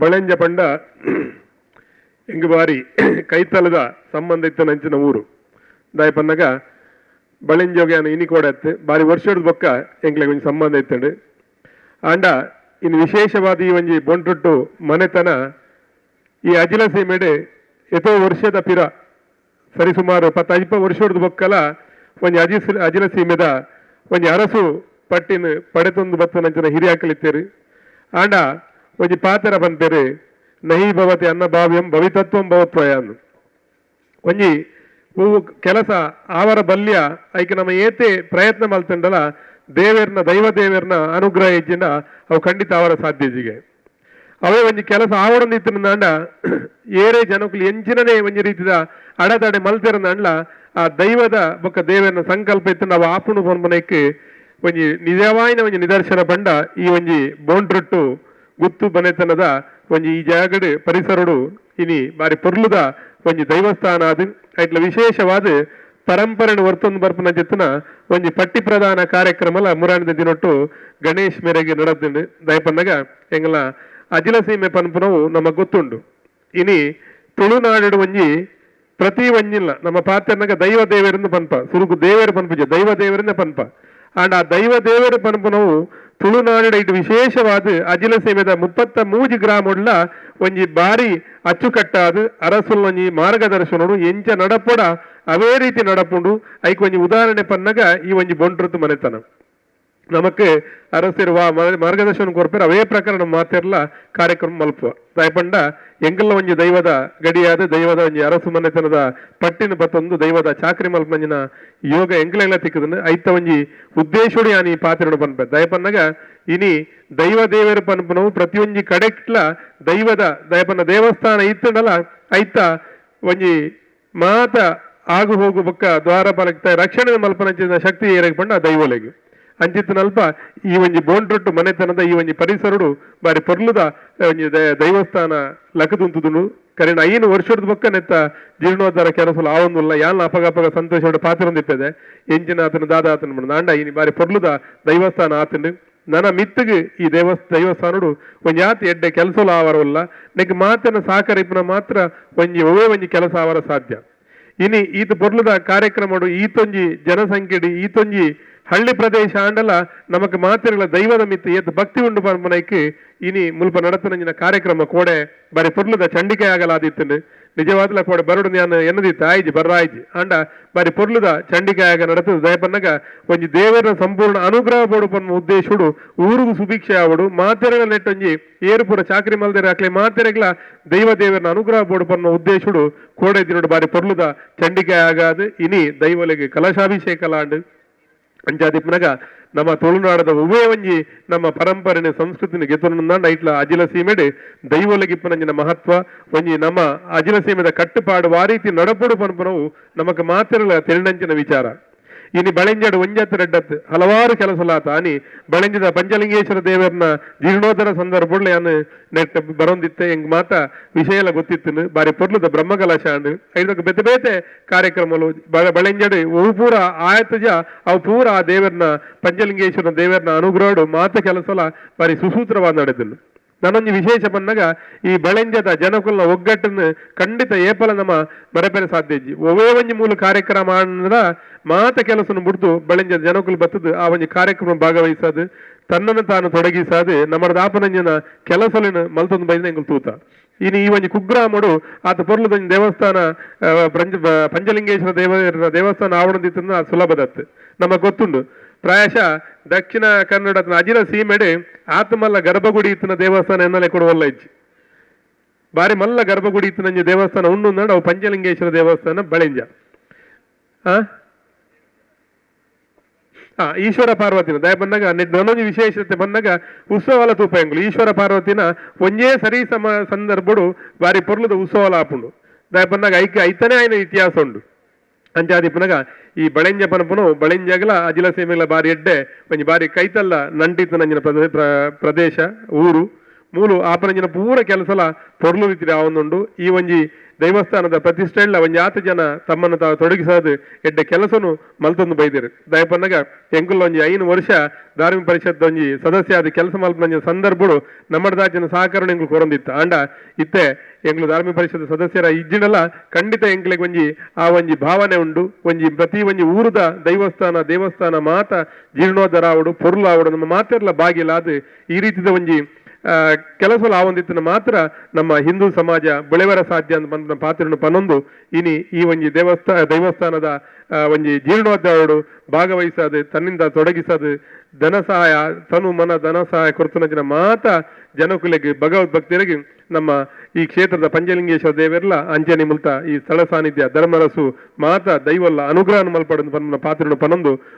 ಬಳೆಂಜ ಪಂಡ ಎಂಗ್ ಬಾರಿ ಕೈತಲದ ಸಂಬಂಧ ಇತ್ತ ನಂಚಿನ ಊರು. ದಾಯಪನ್ನಗ ಬಳೆಂಜೋಗೆ ಇನಿ ಕೊಡತ್ತೆ ಬಾರಿ ವರ್ಷದ ಬೊಕ್ಕ ಎಂಗ್ಲೆಗೆ ಒಂಜಿ ಸಂಬಂಧ ಇತ್ತಂಡು. ಆಂಡ ಇನ್ನು ವಿಶೇಷವಾದ ಈ ಒಂಜಿ ಬೊಂಟೊಟ್ಟು ಮನೆತನ, ಈ ಅಜಿಲ ಸೀಮೆಡೆ ಎತೋ ವರ್ಷದ ಪಿರ, ಸರಿಸುಮಾರು ಪತ್ತ ಐಪ ವರ್ಷದ ಬೊಕ್ಕಲ ಒಂಜಿ ಅಜಿ ಅಜಿಲ ಸೀಮೆದ ಒಂಜಿ ಅರಸು ಪಟ್ಟಿನ ಪಡೆತೊಂದು ಬತ್ತನಂಚಿನ ಹಿರಿಯಾಕಲಿತ್ತೇರಿ. ಆಂಡ ಒಂಜಿ ಪಾತ್ರ ಬಂತೇರು ನಹಿ ಭವತಿ ಅನ್ನ ಭಾವ್ಯಂ ಭವಿತತ್ವಂ ಅನ್ನು ಒಂಜಿ ಹೂವು ಕೆಲಸ ಆವರ ಬಲ್ಯ, ಐಕೆ ನಮ್ಮ ಏತೆ ಪ್ರಯತ್ನ ಮಲ್ತಂಡಲ, ದೇವೇರ್ನ ದೈವ ದೇವೇರ್ನ ಅನುಗ್ರಹ ಇಜ್ಜಿನ ಅವು ಖಂಡಿತ ಅವರ ಸಾಧ್ಯಜಿಗೆ ಅವೇ ಒಂಜಿ ಕೆಲಸ ಆವರ ಅಂಡ ಏರೇ ಜನಕ್ಕೆ ಎಂಚಿನನೇ ಒಂಜಿ ರೀತಿದ ಅಡೆತಡೆ ಮಲ್ತಿರನ ಅಂಡ್ಲ ಆ ದೈವದ ಬೊಕ್ಕ ದೇವೇರ್ನ ಸಂಕಲ್ಪ ಇತ್ತು, ನಾವು ಆಪುಣು ಪೊನ್ಮನಕ್ಕೆ ಒಂಜಿ ನಿಜವಾಯಿನ ಒಂಜಿ ನಿದರ್ಶನ ಬಂಡ ಈ ಒಂಜಿ ಬೋಂಡ್ರೊಟ್ಟು ಗುತ್ತು ಬನೆತನದ ಒಂಜಿ ಈ ಜಾಗಡ್ ಪರಿಸರಡು ಇನಿ ಬಾರಿ ಪೊರ್ಲುದ ಒಂಜಿ ದೈವಸ್ಥಾನ ಅದು. ಐಟ್ಲ ವಿಶೇಷವಾದ ಪರಂಪರೆನ ವರ್ತೊಂದು ಬರ್ಪುನ ಜೆತ್ತನ ಒಂಜಿ ಪಟ್ಟಿ ಪ್ರಧಾನ ಕಾರ್ಯಕ್ರಮಲ ಮುರಾಣಿದ ದಿನೊಟ್ಟು ಗಣೇಶ್ ಮೇರೆಗೆ ನಡದ್ದುಂಡು. ದಯಪನ್ನಗ ಎಂಗಲ ಅಜಿಲ ಸೀಮೆ ಪನ್ಪುನವು ನಮಗೆ ಗೊತ್ತುಂಡು. ಇನಿ ತುಳುನಾಡು ಒಂಜಿ ಪ್ರತಿ ಒಂಜಿಲ್ಲ. ನಮ್ಮ ಪಾತ್ರನಾಗ ದೈವ ದೇವರಿಂದ ಪನ್ಪ. ಸುರುಕು ದೇವರ ಪನ್ಪುಜ ದೈವ ದೇವರಿಂದ ಪನ್ಪ. ಅಂಡ್ ಆ ದೈವ ದೇವರ ಪನ್ಪುನವು ತುಳುನಾಡಿನ ಇದು ವಿಶೇಷವಾದ ಅಜಿಲ ಸೇವೆದ ಮುಪ್ಪತ್ತ ಮೂಜಿ ಗ್ರಾಮುಳ್ಳ ಒಂಜಿ ಬಾರಿ ಅಚ್ಚುಕಟ್ಟಾದ ಅರಸುಲ್ ಒಂಜಿ ಮಾರ್ಗದರ್ಶನಡು ಎಂಚ ನಡಪೊಡ ಅವೇ ರೀತಿ ನಡಪುಂಡು. ಐಕ್ ಒಂಜಿ ಉದಾಹರಣೆ ಪನ್ನಗ ಈ ಒಂಜಿ ಬೊಂಡ್ರತು ಮನೆತನ. ನಮಕ್ ಅರಸಿರುವ ಮಾರ್ಗದರ್ಶನ ಕೊರಪೇರು ಅವೇ ಪ್ರಕಾರ ನಮ್ಮ ಮಾತಿರ್ಲ ಕಾರ್ಯಕ್ರಮ ಮಲ್ಪುವ. ದಯಪಂಡ ಎಂಗಲ್ಲ ಒಂಜಿ ದೈವದ ಗಡಿಯಾದ ದೈವದ ಒಂಜಿ ಅರಸು ಮನೆತನದ ಪಟ್ಟಿನ ಬತ್ತೊಂದು ದೈವದ ಚಾಕ್ರಿ ಮಲ್ಪಂಜಿನ ಯೋಗ ಎಂಗ್ಲೆಲ್ಲ ತಿಕ್ಕದನ್ನು ಐತ ಒಂಜಿ ಉದ್ದೇಶೋಡಿ ಆನಿ ಪಾತ್ರನು ಪನ್ಪೆ ದಯಪನ್ನಗ ಇನಿ ದೈವ ದೇವರ ಪನ್ಪನವು ಪ್ರತಿಯೊಂಜಿ ಕಡೆಕ್ಲ ದೈವದ ದಯಪನ್ನ ದೇವಸ್ಥಾನ ಇತ್ತಂಡಲ ಐತ ಒಂಜಿ ಮಾತ ಆಗು ಹೋಗು ಬೊಕ್ಕ ದ್ವಾರಪಾಲಕ ರಕ್ಷಣೆ ಮಲ್ಪನ ಶಕ್ತಿ ಏರಗೆ ಪಂಡ ದೈವಲೆಗೆ. ಅಂಚಿತ್ತನಲ್ಪ ಈ ಒಂಜಿ ಬೋಂಡ್ರೊಟ್ಟು ಮನೆತನದ ಈ ಒಂಜಿ ಪರಿಸರಡು ಬಾರಿ ಪೊರ್ಲುದ ಒಂಜಿ ದೈವಸ್ಥಾನ ಲಕದುಂತುದುನು ಕರೆನ ಐನು ವರ್ಷದ ಬೊಕ್ಕ ನೆತ್ತ ಜೀರ್ಣೋದ್ಧಾರ ಕೆಲಸಲು ಆವೊಂದುಲ್ಲ ಯಾನ್ ಅಪಗ ಅಪಗ ಸಂತೋಷ ಪಾತ್ರೊಂದಿಪ್ಪದೆ ಎಂಜಿನ ಆತನ, ದಾದ ಆತನ ಅಂಡ ಈ ಬಾರಿ ಪೊರ್ಲುದ ದೈವಸ್ಥಾನ ಆತನು ನನ್ನ ಮಿತ್ತಿಗೆ ಈ ದೇವಸ್, ದೈವಸ್ಥಾನಡು ಒಂಜಿ ಆತ ಎಡ್ಡೆ ಕೆಲಸಲು ಆವರವಲ್ಲ. ನೆಕ್ ಸಾಕಾರ ಸಹಕರಿಪನ ಮಾತ್ರ ಒಂಜಿ ಒವೇ ಒಂಜಿ ಕೆಲಸ ಆವರ ಸಾಧ್ಯ. ಇನಿ ಈತ ಪೊರ್ಲುದ ಕಾರ್ಯಕ್ರಮಡು, ಈತೊಂಜಿ ಜನಸಂಖ್ಯೆಡಿ, ಈತೊಂಜಿ ಹಳ್ಳಿ ಪ್ರದೇಶ ಆಂಡಲ ನಮಕ್ ಮಾತಿರಲ ದೈವದ ಏತ್ ಭಕ್ತಿ ಉಂಡು ಪನ್ಪನೈಕ್ ಇನಿ ಮುಲ್ಪ ನಡತನಂಜಿನ ಕಾರ್ಯಕ್ರಮ ಕೋಡೆ ಬಾರಿ ಪೊರ್ಲುದ ಚಂಡಿಕೆ ಆಗಲಾದಿತ್ತಂಡು. ನಿಜವಾದ್ಲ ಕೋಡೆ ಬರಡು ನಾನು ಎನ್ನದಿತ್ತ, ಆಯ್ಜಿ ಬರ್ರಾಯ್ಜಿ ಆಂಡ ಬಾರಿ ಪೊರ್ಲುದ ಚಂಡಿಕೆ ಆಗ ನಡತದ ದಯಪನ್ನಗ ಒಂಜಿ ದೇವರ ಸಂಪೂರ್ಣ ಅನುಗ್ರಹ ಬೋಡು ಪನ್ನ ಉದ್ದೇಶುಡು ಊರುಗು ಸುಭಿಕ್ಷೆ ಆವಡು, ಮಾತೆರೆಗಳ ನೆಟ್ಟೊಂಜಿ ಏರುಪುರ ಚಾಕ್ರಿ ಮಲ್ದೇರ ಹಾಕ್ಲಿ ಮಾತೆರೆಗ್ಲ ದೈವ ದೇವರನ ಅನುಗ್ರಹ ಬೋಡು ಪನ್ನ ಉದ್ದೇಶುಡು ಕೋಡೆ ದಿನಡು ಬಾರಿ ಪೊರ್ಲುದ ಚಂಡಿಕೆ ಆಗಾದು, ಇನಿ ದೈವಲೆಗೆ ಕಲಶಾಭಿಷೇಕಲಾಂಡು ಅಂಚಾದಿಪ್ಪನಗ ನಮ್ಮ ತುಳುನಾಡದ ಉಭಯ ಒಂಜಿ ನಮ್ಮ ಪರಂಪರೆನೆ ಸಂಸ್ಕೃತಿನ ಗೆತುನಂದ ಐಟ್ಲ ಅಜಿಲ ಸೀಮೆಡೆ ದೈವೊಲಗಿಪ್ಪನಂಜಿನ ಮಹತ್ವ, ಒಂಜಿ ನಮ್ಮ ಅಜಿಲ ಸೀಮೆದ ಕಟ್ಟುಪಾಡು ಆ ರೀತಿ ನಡಪಡು ಪನ್ಪನವು ನಮಗೆ ಮಾತ್ರ ತಿಳಿನಂಚಿನ ವಿಚಾರ. ಇನಿ ಬಳೆಂಜಡು ಒಂಜತ್ ರೆಡ್ಡತ್ ಹಲವಾರು ಕೆಲಸಲಾತ ತಾನಿ ಬಳೆಂಜದ ಪಂಚಲಿಂಗೇಶ್ವರ ದೇವರನ್ನ ಜೀರ್ಣೋದ್ಧರ ಸಂದರ್ಭಗಳು ಯಾನು ನೆಟ್ಟ ಬರೊಂದಿತ್ತೆ ಹೆಂಗ್ ಮಾತ ವಿಷಯಲ ಗೊತ್ತಿತ್ತು ಬಾರಿ ಪೊರ್ಲದ ಬ್ರಹ್ಮಕಲಶ ಅಂಡ್ ಐದಕ್ಕೆ ಬೇತೆ ಬೇತೆ ಕಾರ್ಯಕ್ರಮಗಳು ಬಳೆಂಜಡು ಅವು ಪೂರ ಆಯತಜ ಅವು ಪೂರ ಆ ದೇವರನ್ನ ಪಂಚಲಿಂಗೇಶ್ವರ ದೇವರನ್ನ ಅನುಗ್ರಹಡು ಮಾತ ಕೆಲಸಲ ಬಾರಿ ಸುಸೂತ್ರವಾದ ನಡೆದನು ನಾನೊಂದು ವಿಶೇಷ ಬಂದಾಗ ಈ ಬೆಳೆಂಜದ ಜನಕುಲ್ನ ಒಗ್ಗಟ್ಟನ್ನು ಖಂಡಿತ ಏಪಲ ನಮ್ಮ ಮರೆಪೆರೆ ಸಾಧ್ಯಜ್ಜಿ. ಒವೇ ಒಂಜಿ ಮೂಲ ಕಾರ್ಯಕ್ರಮ ಅನ್ನದ ಮಾತ ಕೆಲಸನ ಬಿಡ್ದು ಬೆಳೆಂಜದ ಜನಕುಲ್ ಬತ್ತದು, ಆ ಒಂಜಿ ಕಾರ್ಯಕ್ರಮ ಭಾಗವಹಿಸದು, ತನ್ನನ್ನು ತಾನು ತೊಡಗಿಸಾದೆ ನಮ್ಮ ದಾಪನಂಜನ ಕೆಲಸಲಿನ ಮಲ್ತೊಂದು ಬೈದ ತೂತ. ಇನ್ನು ಈ ಒಂದು ಕುಗ್ರಾಮಡು ಆತ ಪೊರ್ಲದ ದೇವಸ್ಥಾನ ಪಂಜಲಿಂಗೇಶ್ವರ ದೇವ, ದೇವಸ್ಥಾನ ಆವರಣದಿತ್ತು ಸುಲಭದತ್ತು. ನಮಗೆ ಗೊತ್ತುಂಡು ಪ್ರಾಯಶಃ ದಕ್ಷಿಣ ಕನ್ನಡದ ಅಜಿಲ ಸೀಮೆಡೆ ಆತ ಮಲ್ಲ ಗರ್ಭಗುಡಿ ಇತ್ತಿನ ದೇವಸ್ಥಾನ ಎನ್ನಲೆ ಕೊಡುವಲ್ಲ ಇಜ್ಜಿ. ಬಾರಿ ಮಲ್ಲ ಗರ್ಭಗುಡಿ ಇತ್ತಿನ ದೇವಸ್ಥಾನ ಉಂಡು ನಾಡು ಅವು ಪಂಚಲಿಂಗೇಶ್ವರ ದೇವಸ್ಥಾನ ಬಳೆಂಜ. ಆ? ಹಾ ಈಶ್ವರ ಪಾರ್ವತಿನ. ದಯ ಬಂದಾಗ ನೆಟ್ ಒಂದೊಂದು ವಿಶೇಷತೆ ಬಂದಾಗ ಉತ್ಸವಲ ತೂಪಂಗುಲು ಈಶ್ವರ ಪಾರ್ವತಿನ ಒಂಜೇ ಸರಿ ಸಮ ಸಂದರ್ಭಡು ಬಾರಿ ಪೊರ್ಲುದ ಉತ್ಸವಲ ಆಪುಂಡು. ದಯ ಬಂದಾಗ ಐಕ ಐತನೇ ಆಯ್ನ ಇತಿಹಾಸ ಉಂಡು. ಅಂಚಾದಿಪ್ಪನಗ ಈ ಬಳೆಂಜ ಪನಪುನು, ಬಳೆಂಜಗಲ ಅಜಿಲ ಸೀಮೆಗಳ ಬಾರಿ ಎಡ್ಡೆ ಒಂಜಿ ಬಾರಿ ಕೈತಲ್ಲ ನಂಟಿತ್ತು ನಂಜಿನ ಪ್ರ- ಪ್ರದೇಶ, ಊರು. ಮೂಲು ಆಪನಂಜಿನ ಪೂರ ಕೆಲಸಲ ಪೊರ್ಲು ರೀತಿ ಆವೊಂದುಂಡು ಈ ಒಂಜಿ ದೇವಸ್ಥಾನದ ಪ್ರತಿಷ್ಠೆ ಒಂಜಿ ಆತ ಜನ ತಮ್ಮನ್ನು ತಾವು ತೊಡಗಿಸದು, ಎಡ್ಡೆ ಕೆಲಸನು ಮಲ್ತೊಂದು ಬೈದಿರು. ದಯಪನ್ನಗ ಎಂಕುಲ್ ಒಂಜಿ ಐನು ವರ್ಷ ಧಾರ್ಮಿಕ ಪರಿಷತ್ ಒಂಜಿ ಸದಸ್ಯ ಆದ ಕೆಲಸ ಮಲ್ಪನ ಸಂದರ್ಭಗಳು ನಮ್ಮದಾಚಿನ ಸಹಕರಣ ಎಂಗ್ಲು ಕೊರೊಂದಿತ್ತ. ಆಂಡ ಇತ್ತೆ ಎಂಗ್ಲು ಧಾರ್ಮಿಕ ಪರಿಷತ್ ಸದಸ್ಯರ ಇಜ್ಜಿನಲ್ಲ, ಖಂಡಿತ ಎಂಕ್ಲೆಗ್ ಒಂಜಿ ಆ ಒಂಜಿ ಭಾವನೆ ಉಂಡು. ಒಂಜಿ ಪ್ರತಿ ಒಂಜಿ ಊರುದ ದೈವಸ್ಥಾನ, ದೇವಸ್ಥಾನ ಮಾತ ಜೀರ್ಣೋದ್ಧಾರ ಆವಡು ಪೊರ್ಲು ಆವಡು ನಮ್ಮ ಮಾತೆರ್ಲ ಬಾಗಿಲ ಅದು ಈ ರೀತಿದ ಒಂಜಿ ಆ, ಕೆಲಸಲು ಆವೊಂದಿತ್ತಿನ ಮಾತ್ರ ನಮ್ಮ ಹಿಂದೂ ಸಮಾಜ ಬೆಳೆವರ ಸಾಧ್ಯ ಅಂತ ಬಂದ ಪಾತ್ರನು ಪನ್ನೊಂದು ಇನಿ ಈ ಒಂಜಿ ದೇವಸ್ಥಾನ ದೈವಸ್ಥಾನದ ಒಂಜಿ ಜೀರ್ಣೋದ್ಧಾರಡು ಭಾಗವಹಿಸದು ತನ್ನಿಂದ ತೊಡಗಿಸದು ಧನ ಸಹಾಯ ತನು ಮನ ಧನ ಸಹಾಯ ಕೊರತುನಂಚಿನ ಮಾತ ಜನಕುಲೆಗೆ ಭಗವದ್ ನಮ್ಮ ಈ ಕ್ಷೇತ್ರದ ಪಂಚಲಿಂಗೇಶ್ವರ ದೇವರೆಲ್ಲ ಅಂಜನಿ ಮುಲ್ತ ಈ ಸ್ಥಳ ಸಾನ್ನಿಧ್ಯ ಧರ್ಮರಸು ಮಾತ ದೈವಲ್ಲ ಅನುಗ್ರಹ ಮಲ್ಪಡ ಪಾತ್ರನು ಪನೊಂದು.